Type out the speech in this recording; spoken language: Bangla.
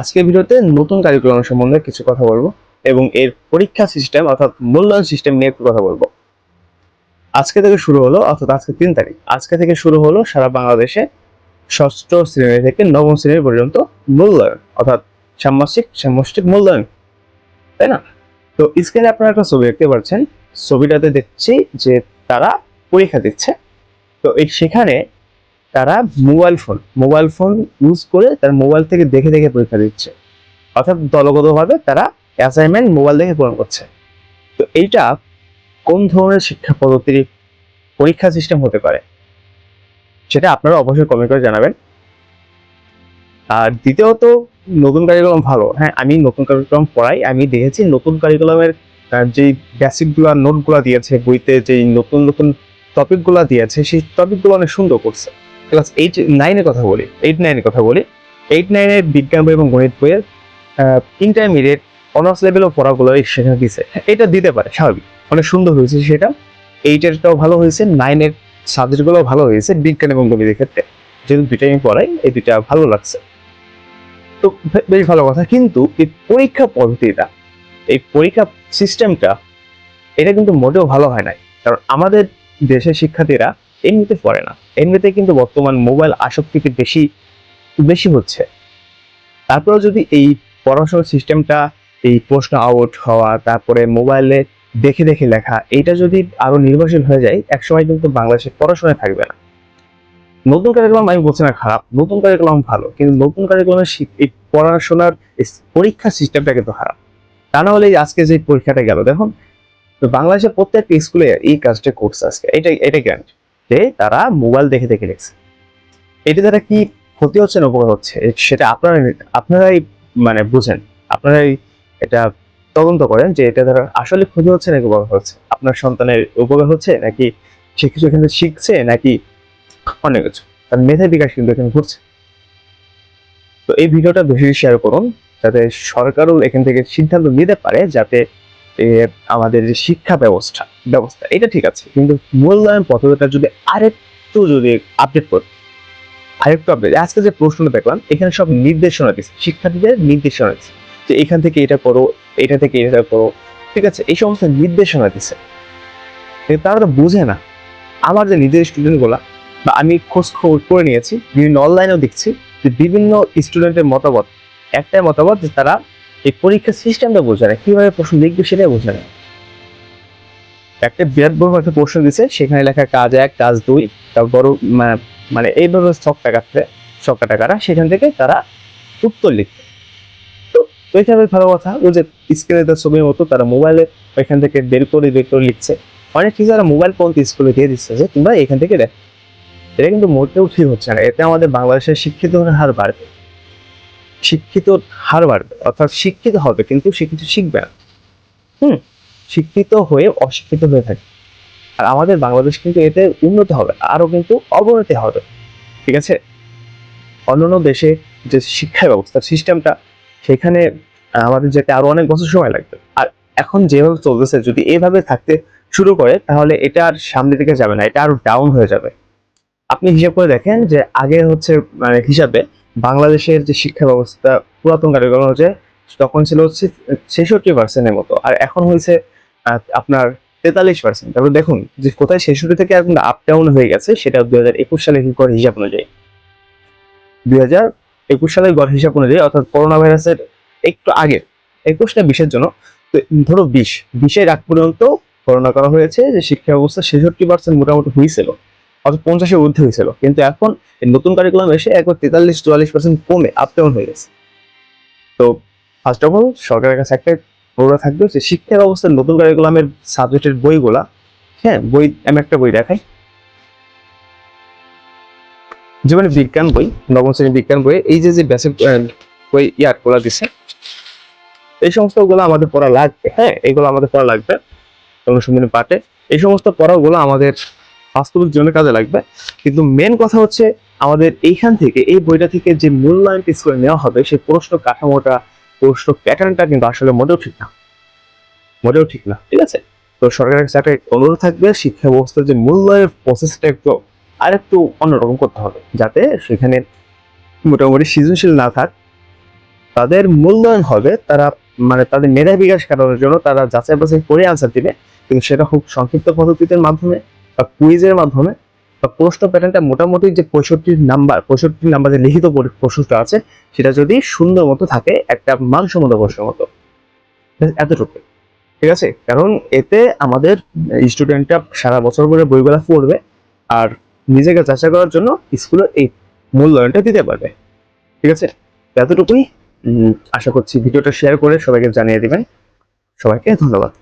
আজকের ভিডিওতে নতুন কারিকুলাম সম্বন্ধে কিছু কথা বলব এবং এর পরীক্ষা সিস্টেম অর্থাৎ মূল্যায়ন সিস্টেম নিয়ে একটু কথা বলব। আজকে থেকে শুরু হলো, অর্থাৎ আজকে তিন তারিখ। আজকে থেকে শুরু হলো সারা বাংলাদেশে ষষ্ঠ শ্রেণি থেকে নবম শ্রেণি পর্যন্ত মূল্যায়ন, অর্থাৎ ষান্মাসিক সামষ্টিক মূল্যায়ন। তাই না? তো স্ক্রিনে আপনারা একটা ছবি দেখতে পাচ্ছেন। ছবিটাতে দেখছি যে তারা পরীক্ষা দিচ্ছে। তো এই সেখানে তারা mobile phone mobile phone use করে তার মোবাইল থেকে দেখে দেখে পরীক্ষা দিচ্ছে। অর্থাৎ দলগতভাবে তারা অ্যাসাইনমেন্ট মোবাইল দেখে পূরণ করছে। তো এইটা কোন ধরনের শিক্ষা পদ্ধতির পরীক্ষা সিস্টেম হতে পারে? সেটা আপনারা অবশ্যই কমেন্ট করে জানাবেন। আর দ্বিতীয়ত, নতুন কারিকুলাম ভালো। হ্যাঁ আমি নতুন কারিকুলাম পড়াই। আমি দেখেছি নতুন কারিকুলামের যে বেসিকগুলো নোটগুলো দিয়েছে, বইতে যে নতুন নতুন টপিকগুলো দিয়েছে, সেই টপিকগুলো অনেক সুন্দর করছে। ক্লাস এইট নাইনের কথা বলি এইট নাইনের কথা বলি এইট নাইনের বিজ্ঞান বই এবং গণিত বইয়ের ইন্টারমিডিয়েট অনার্স লেভেলও পড়াগুলো সেখানে দিছে। এটা দিতে পারে, স্বাভাবিক। অনেক সুন্দর হয়েছে সেটা। এইটেরটাও ভালো হয়েছে নাইনের সাবজেক্টগুলো ভালো হয়েছে, বিজ্ঞান এবং গণিতের ক্ষেত্রে। যেহেতু দুইটাই আমি পড়াই, এই দুইটা ভালো লাগছে। তো বেশ ভালো কথা। কিন্তু এই পরীক্ষা পদ্ধতিটা, এই পরীক্ষা সিস্টেমটা এটা কিন্তু মোটেও ভালো হয় নাই। কারণ আমাদের দেশের শিক্ষার্থীরা এমনিতে পড়ে না। এমনিতে কিন্তু বর্তমান মোবাইল আসক্তিতে বেশি বেশি হচ্ছে। তারপরেও যদি এই পড়াশোনার সিস্টেমটা এই প্রশ্ন আউট হওয়া, তারপরে মোবাইলে দেখে দেখে লেখা এটা যদি আরও নির্ভরশীল হয়ে যায়, একসময় কিন্তু বাংলাদেশে পড়াশোনায় থাকবে না। নতুন কারিকুলাম আমি বলছি না খারাপ, নতুন কারিকুলাম ভালো, কিন্তু নতুন কারিকুলামের এই পড়াশোনার পরীক্ষা সিস্টেমটা কিন্তু খারাপ। তা না হলে আজকে যে পরীক্ষাটা গেল, দেখুন, তো বাংলাদেশের প্রত্যেকটা স্কুলে এই কাজটা করছে আজকে, এটা এটা গ্যারান্টি যে তারা মোবাইল দেখে দেখে লিখছে এটি দ্বারা কি ক্ষতি হচ্ছে না উপকার হচ্ছে? সেটা আপনারা আপনারাই মানে বুঝেন। আপনারাই এটা তদন্ত করেন যে এটা দ্বারা আসলে ক্ষতি হচ্ছে নাকি উপকার হচ্ছে। আপনার সন্তানের উপকার হচ্ছে নাকি সে কিছু এখানে শিখছে নাকি অনেক কিছু। তার মেধা বিকাশ কিন্তু এখানে ঘটছে। তো এই ভিডিওটা বেশি শেয়ার করুন, যাতে সরকারও এখান থেকে সিদ্ধান্ত নিতে পারে যাতে আমাদের যে শিক্ষা ব্যবস্থা ব্যবস্থা, এটা ঠিক আছে। কিন্তু মূল্যায়ন পদ্ধতিটা যদি আরেকটু যদি আপডেট করে, আরেকটু আপডেট আজকে যে প্রশ্নটা দেখলাম, এখানে সব নির্দেশনা দিচ্ছে শিক্ষার্থীদের নির্দেশনা দিচ্ছে যে এখান থেকে এটা করো, এটা থেকে এটা করো, ঠিক আছে? এই সমস্ত নির্দেশনা দিচ্ছে তারা তো বুঝে না। আমার যে নিজের স্টুডেন্টগুলা, বা আমি খোঁজ খবর করে নিয়েছি, বিভিন্ন অনলাইনেও দেখছি যে বিভিন্ন স্টুডেন্টের মতামত, একটাই মতামত যে তারা এই পরীক্ষার সিস্টেমটা বোঝে না কীভাবে প্রশ্ন লিখবে সেটাই বোঝে না একটা বিরাট বড় একটা প্রশ্ন দিছে, সেখানে লেখা কাজ এক, কাজ দুই, তারপর মা- মানে এই ধরনের ছকটা কাটতে ছকটা কাটা সেখান থেকে তারা উত্তর লিখবে তো এখানে ভালো কথা, ওই যে স্ক্রিনে তার ছবির মতো তারা মোবাইলে ওইখান থেকে বের করে বের করে লিখছে। অনেক টিচাররা মোবাইল ফোন স্কুলে দিয়ে দিচ্ছে যে, তোমরা এখান থেকে দেখ। এটা কিন্তু মোটেও ঠিক হচ্ছে না, এতে আমাদের বাংলাদেশের শিক্ষিত হার বাড়বে। শিক্ষিত হার বাড়বে অর্থাৎ শিক্ষিত হবে, কিন্তু শিক্ষিত শিখবে না। হুম, শিক্ষিত হয়ে অশিক্ষিত হয়ে থাকে। আর আমাদের বাংলাদেশ কিন্তু এতে উন্নত হবে আরও কিন্তু অবনতি হবে। ঠিক আছে? অন্যান্য দেশে যে শিক্ষা ব্যবস্থা সিস্টেমটা, সেখানে আমাদের যেতে আরও অনেক বছর সময় লাগবে। আর এখন যেভাবে চলতেছে, যদি এভাবে থাকতে শুরু করে, তাহলে এটা আর সামনের দিকে যাবে না, এটা আরও ডাউন হয়ে যাবে। আপনি হিসাব করে দেখেন যে আগে হচ্ছে মানে হিসাবে বাংলাদেশের যে শিক্ষা ব্যবস্থা পুরাতন কারিকুলাম হচ্ছে, তখন ছিল হচ্ছে ছেষট্টি পার্সেন্টের মতো, আর এখন হয়েছে আপনার তেতাল্লিশ পার্সেন্ট তারপর দেখুন যে কোথায় ছেষট্টি থেকে এখন আপ ডাউন হয়ে গেছে, সেটা দুই হাজার একুশ সালের গড় হিসাব অনুযায়ী। দুই হাজার একুশ সালের গড় হিসাব অনুযায়ী, অর্থাৎ করোনা ভাইরাসের একটু আগে, একুশ না বিশের জন্য, তো ধরো বিশ, বিশের আগ পর্যন্ত করোনা করা হয়েছে, যে শিক্ষা ব্যবস্থা ছেষট্টি পার্সেন্ট মোটামুটি হয়েছিল। অর্থাৎ পঞ্চাশের ঊর্ধ্বে হয়েছিল। কিন্তু এখন নতুন কারিকুলাম এসে একবার তেতাল্লিশ, চুয়াল্লিশ পার্সেন্ট কমে আপ হয়ে গেছে। তো ফার্স্ট অফ অল সরকারের কাছে একটা অনুরোধ থাকবে যে শিক্ষা ব্যবস্থার নতুন কারিকুলামের সাবজেক্টের বইগুলা হ্যাঁ বই, আমি একটা বই দেখাই। যেমন বিজ্ঞান বই, নবম শ্রেণির বিজ্ঞান বই এই যে যে বেসিক বই ইয়ারগুলা দিছে, এই সমস্তগুলো আমাদের পড়া লাগবে হ্যাঁ এগুলো আমাদের পড়া লাগবে অনুসন্ধানী পাঠে। এই সমস্ত পড়াগুলো আমাদের বাস্তবিক জীবনে কাজে লাগবে। কিন্তু মেন কথা হচ্ছে আমাদের এইখান থেকে, এই বইটা থেকে যে মূল্যায়ন পিস করে নেওয়া হবে, সেই প্রশ্ন কাঠামোটা, প্রশ্ন প্যাটার্নটা কিন্তু আসলে মোটেও ঠিক না। মোটেও ঠিক না, ঠিক আছে? তো সরকারের কাছে একটা অনুরোধ থাকবে, শিক্ষা ব্যবস্থার যে মূল্যায়নের প্রসেসটা একটু আর একটু অন্যরকম করতে হবে, যাতে সেখানে মোটামুটি সৃজনশীল না থাক। তাদের মূল্যায়ন হবে, তারা মানে তাদের মেধা বিকাশ কাটানোর জন্য তারা যাচাই বাছাই করে আনসার দিবে, কিন্তু সেটা খুব সংক্ষিপ্ত পদ্ধতিতে মাধ্যমে। বা কুইজের মাধ্যমে বা প্রশ্ন প্যাটার্নটা মোটামুটি যে পঁয়ষট্টি নাম্বার পঁয়ষট্টি নাম্বার যে লিখিত প্রশ্নটা আছে, সেটা যদি সুন্দর মতো থাকে, একটা মানসম্মত প্রশ্নের মতো। এতটুকু ঠিক আছে? কারণ এতে আমাদের স্টুডেন্টরা সারা বছর ধরে বইগুলা পড়বে আর নিজেকে যাচাই করার জন্য স্কুলের এই মূল্যায়নটা দিতে পারবে। ঠিক আছে? এতটুকুই। আশা করছি ভিডিওটা শেয়ার করে সবাইকে জানিয়ে দিবেন। সবাইকে ধন্যবাদ।